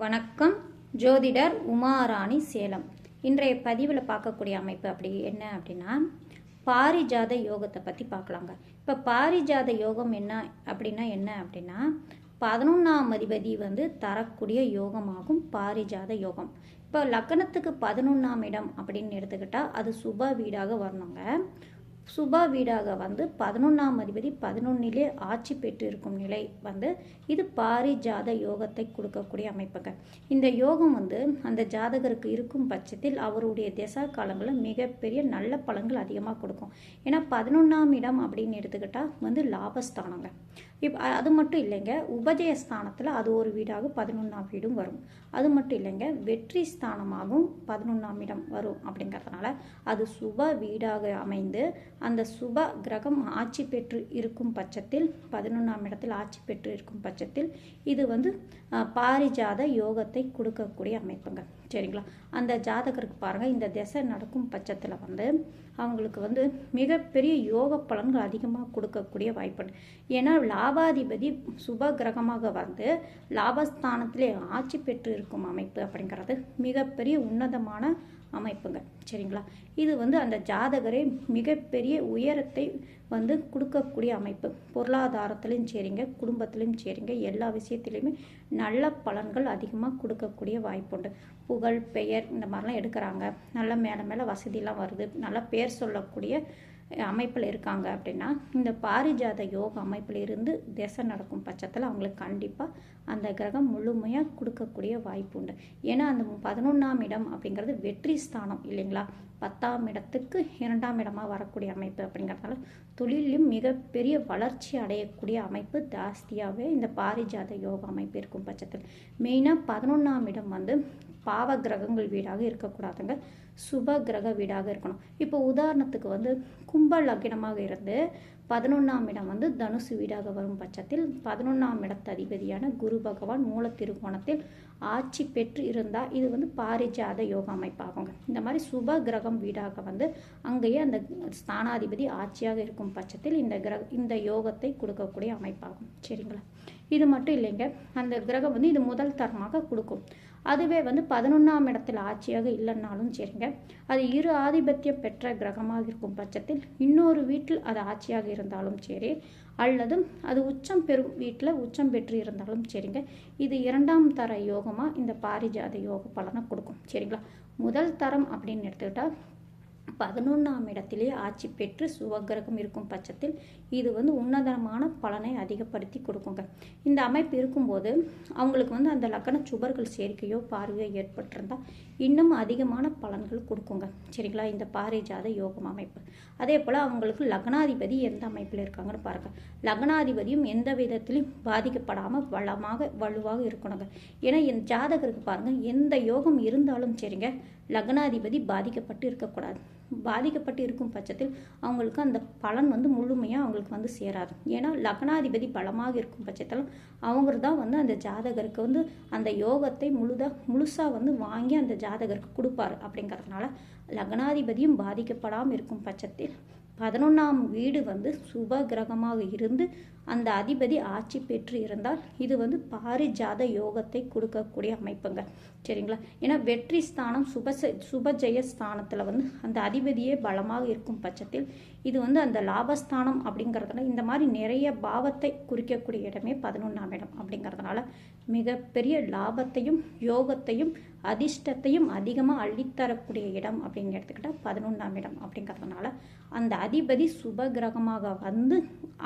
வணக்கம். ஜோதிடர் உமாராணி சேலம். இன்றைய பதிவில் பார்க்கக்கூடிய அமைப்பு அப்படி என்ன அப்படின்னா பாரிஜாத யோகத்தை பற்றி பார்க்கலாங்க. இப்போ பாரிஜாத யோகம் என்ன அப்படின்னா என்ன அப்படின்னா பதினொன்றாம் அதிபதி வந்து தரக்கூடிய யோகமாகும் பாரிஜாத யோகம். இப்போ லக்னத்துக்கு பதினொன்றாம் இடம் அப்படின்னு எடுத்துக்கிட்டால் அது சுப வீடாக வரணுங்க. சுபா வீடாக வந்து பதினொன்றாம் அதிபதி பதினொன்னிலே ஆட்சி பெற்று இருக்கும் நிலை வந்து இது பாரிஜாத யோகத்தை கொடுக்கக்கூடிய அமைப்புங்க இந்த யோகம் வந்து அந்த ஜாதகருக்கு இருக்கும் பட்சத்தில் அவருடைய திசா காலங்களில் மிகப்பெரிய நல்ல பலன்கள் அதிகமாக கொடுக்கும். ஏன்னா பதினொன்றாம் இடம் அப்படின்னு எடுத்துக்கிட்டால் வந்து லாபஸ்தானங்க இப் அது மட்டும் இல்லைங்க உபஜயஸ்தானத்தில் அது ஒரு வீடாக பதினொன்றாம் வீடும் வரும். அது மட்டும் இல்லைங்க வெற்றி ஸ்தானமாகவும் பதினொன்றாம் இடம் வரும் அப்படிங்கிறதுனால அது சுப வீடாக அமைந்து அந்த சுப கிரகம் ஆட்சி பெற்று இருக்கும் பட்சத்தில் பதினொன்றாம் இடத்தில் ஆட்சி பெற்று இருக்கும் பட்சத்தில் இது வந்து பாரிஜாத யோகத்தை கொடுக்கக்கூடிய அமைப்புங்க. சரிங்களா? அந்த ஜாதகருக்கு பாருங்கள் இந்த திசை நடக்கும் பட்சத்தில் வந்து அவங்களுக்கு வந்து மிகப்பெரிய யோக பலன்கள் அதிகமாக கொடுக்கக்கூடிய வாய்ப்பு ஏன்னா லாபாதிபதி சுப கிரகமாக வந்து லாபஸ்தானத்திலே ஆட்சி பெற்று இருக்கும் அமைப்பு அப்படிங்கிறது மிகப்பெரிய உன்னதமான அமைப்புங்க. சரிங்களா? இது வந்து அந்த ஜாதகரே மிகப்பெரிய உயரத்தை வந்து கொடுக்கக்கூடிய அமைப்பு. பொருளாதாரத்திலையும் சரிங்க குடும்பத்திலையும் சரிங்க எல்லா விஷயத்திலையுமே நல்ல பலன்கள் அதிகமாக கொடுக்கக்கூடிய வாய்ப்புண்டு. புகழ் பெயர் இந்த மாதிரிலாம் எடுக்கிறாங்க. நல்ல மேலே மேலே வசதிலாம் வருது. நல்ல பேர் சொல்லக்கூடிய அமைப்பில் இருக்காங்க அப்படின்னா இந்த பாரிஜாத யோக அமைப்பில் இருந்து திசை நடக்கும் பட்சத்தில் அவங்களுக்கு கண்டிப்பாக அந்த கிரகம் முழுமையாக கொடுக்கக்கூடிய வாய்ப்பு உண்டு. ஏன்னா அந்த பதினொன்றாம் இடம் அப்படிங்கிறது வெற்றி ஸ்தானம் இல்லைங்களா? பத்தாம் இடத்துக்கு இரண்டாம் இடமாக வரக்கூடிய அமைப்பு அப்படிங்கிறதுனால தொழிலையும் மிகப்பெரிய வளர்ச்சி அடையக்கூடிய அமைப்பு ஜாஸ்தியாகவே இந்த பாரிஜாத யோக அமைப்பு இருக்கும் பட்சத்தில். மெயினாக பதினொன்றாம் இடம் வந்து பாவ கிரகங்கள் வீடாக இருக்கக்கூடாதுங்க. சுப கிரக வீடாக இருக்கணும். இப்போ உதாரணத்துக்கு வந்து கும்ப லக்னமாக இருந்து பதினொன்றாம் இடம் வந்து தனுசு வீடாக வரும் பட்சத்தில் பதினொன்றாம் இடத்து அதிபதியான குரு பகவான் மூல திருகோணத்தில் ஆட்சி பெற்று இருந்தால் இது வந்து பாரிஜாத யோக அமைப்பாகுங்க. இந்த மாதிரி சுப கிரகம் வீடாக வந்து அங்கேயே அந்த ஸ்தானாதிபதி ஆட்சியாக இருக்கும் பட்சத்தில் இந்த கிரக இந்த யோகத்தை கொடுக்கக்கூடிய அமைப்பாகும். சரிங்களா? இது மட்டும் இல்லைங்க. அந்த கிரகம் வந்து இது முதல் தரமாக கொடுக்கும். அதுவே வந்து பதினொன்றாம் இடத்தில் ஆட்சியாக இல்லைன்னாலும் சரிங்க. அது இரு ஆதிபத்தியம் பெற்ற கிரகமாக இருக்கும் பட்சத்தில் இன்னொரு வீட்டில் அது ஆட்சியாக இருந்தாலும் சரி அல்லது அது உச்சம் பெறும் வீட்டில் உச்சம் பெற்று இருந்தாலும் சரிங்க. இது இரண்டாம் தர யோகமாக இந்த பாரிஜாத யோக பலனை கொடுக்கும். சரிங்களா? முதல் தரம் அப்படின்னு எடுத்துக்கிட்டால் பதினொன்றாம் இடத்திலே ஆட்சி பெற்று சுவகிரகம் இருக்கும் பட்சத்தில் இது வந்து உன்னதமான பலனை அதிகப்படுத்தி கொடுக்குங்க. இந்த அமைப்பு இருக்கும்போது அவங்களுக்கு வந்து அந்த லக்கண சுபர்கள் சேர்க்கையோ பார்வையோ ஏற்பட்டிருந்தால் இன்னும் அதிகமான பலன்கள் கொடுக்குங்க. சரிங்களா? இந்த பாரிஜாத யோகம் அமைப்பு. அதே போல் அவங்களுக்கு லக்னாதிபதி எந்த அமைப்பில் இருக்காங்கன்னு பாருங்கள் லக்னாதிபதியும் எந்த விதத்திலும் பாதிக்கப்படாமல் வளமாக வலுவாக இருக்கணுங்க. ஏன்னா என் ஜாதகருக்கு பாருங்கள் எந்த யோகம் இருந்தாலும் சரிங்க லக்னாதிபதி பாதிக்கப்பட்டு இருக்கக்கூடாது. பாதிக்கப்பட்டு இருக்கும் பட்சத்தில் அவங்களுக்கு அந்த பலன் வந்து முழுமையாக அவங்களுக்கு வந்து சேராது. ஏன்னா லக்னாதிபதி பலமாக இருக்கும் பட்சத்தில் அவங்க தான் வந்து அந்த ஜாதகருக்கு வந்து அந்த யோகத்தை முழுதாக முழுசாக வந்து வாங்கி அந்த ஜாதகருக்கு கொடுப்பாரு. அப்படிங்கிறதுனால லக்னாதிபதியும் பாதிக்கப்படாமல் இருக்கும் பட்சத்தில் பதினொன்றாம் வீடு வந்து சுப கிரகமாக இருந்து அந்த அதிபதி ஆட்சி பெற்று இருந்தால் இது வந்து பாரிஜாத யோகத்தை கொடுக்கக்கூடிய அமைப்புங்க. சரிங்களா? ஏன்னா வெற்றி ஸ்தானம் சுப சுபஜெய ஸ்தானத்தில் வந்து அந்த அதிபதியே பலமாக இருக்கும் பட்சத்தில் இது வந்து அந்த லாபஸ்தானம் அப்படிங்கிறதுனால இந்த மாதிரி நிறைய பாவத்தை குறிக்கக்கூடிய இடமே பதினொன்றாம் இடம் அப்படிங்கிறதுனால மிகப்பெரிய லாபத்தையும் யோகத்தையும் அதிர்ஷ்டத்தையும் அதிகமாக அள்ளித்தரக்கூடிய இடம் அப்படின்னு எடுத்துக்கிட்டால் பதினொன்றாம் இடம் அப்படிங்கிறதுனால அந்த அதிபதி சுப கிரகமாக வந்து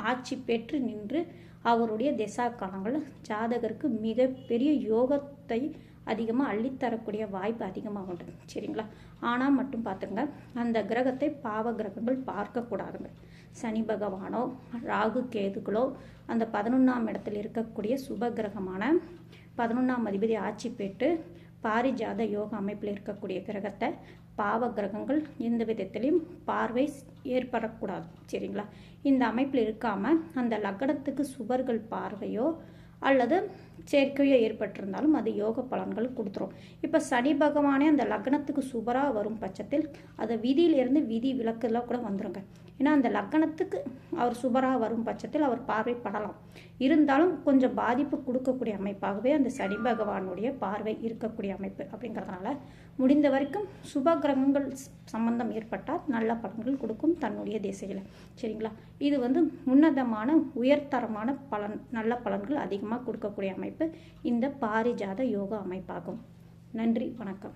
ஆட்சி பெற்று நின்று அவருடைய திசா காலங்களில் ஜாதகருக்கு மிகப்பெரிய யோகத்தை அதிகமாக அள்ளித்தரக்கூடிய வாய்ப்பு அதிகமாக உண்டு. சரிங்களா? ஆனால் மட்டும் பார்த்துங்க அந்த கிரகத்தை பாவ கிரகங்கள் பார்க்கக்கூடாதுங்க சனி பகவானோ ராகு கேதுகளோ அந்த பதினொன்றாம் இடத்தில் இருக்கக்கூடிய சுப கிரகமான பதினொன்றாம் அதிபதி ஆட்சி பெற்று பாரிஜாத யோக அமைப்பில் இருக்கக்கூடிய கிரகத்தை பாவ கிரகங்கள் எந்த விதத்திலையும் பார்வை ஏற்படக்கூடாது. சரிங்களா? இந்த அமைப்பில் இருக்காமல் அந்த லக்னத்துக்கு சுவர்கள் பார்வையோ அல்லது சேர்க்கையோ ஏற்பட்டிருந்தாலும் அது யோக பலன்கள் கொடுத்துரும். இப்போ சனி பகவானே அந்த லக்னத்துக்கு சுபராக வரும் பட்சத்தில் அதை விதியிலிருந்து விதி விளக்குலாம் கூட வந்துருங்க. ஏன்னா அந்த லக்னத்துக்கு அவர் சுபராக வரும் பட்சத்தில் அவர் பார்வைப்படலாம். இருந்தாலும் கொஞ்சம் பாதிப்பு கொடுக்கக்கூடிய அமைப்பாகவே அந்த சனி பகவானுடைய பார்வை இருக்கக்கூடிய அமைப்பு அப்படிங்கிறதுனால முடிந்த வரைக்கும் சுப கிரகங்கள் சம்பந்தம் ஏற்பட்டால் நல்ல பலன்கள் கொடுக்கும் தன்னுடைய திசையில். சரிங்களா? இது வந்து உன்னதமான உயர்தரமான பலன் நல்ல பலன்கள் அதிகமாக கொடுக்கக்கூடிய அமைப்பு. அமைப்பு இந்த பாரிஜாத யோகா அமைப்பாகும். நன்றி வணக்கம்.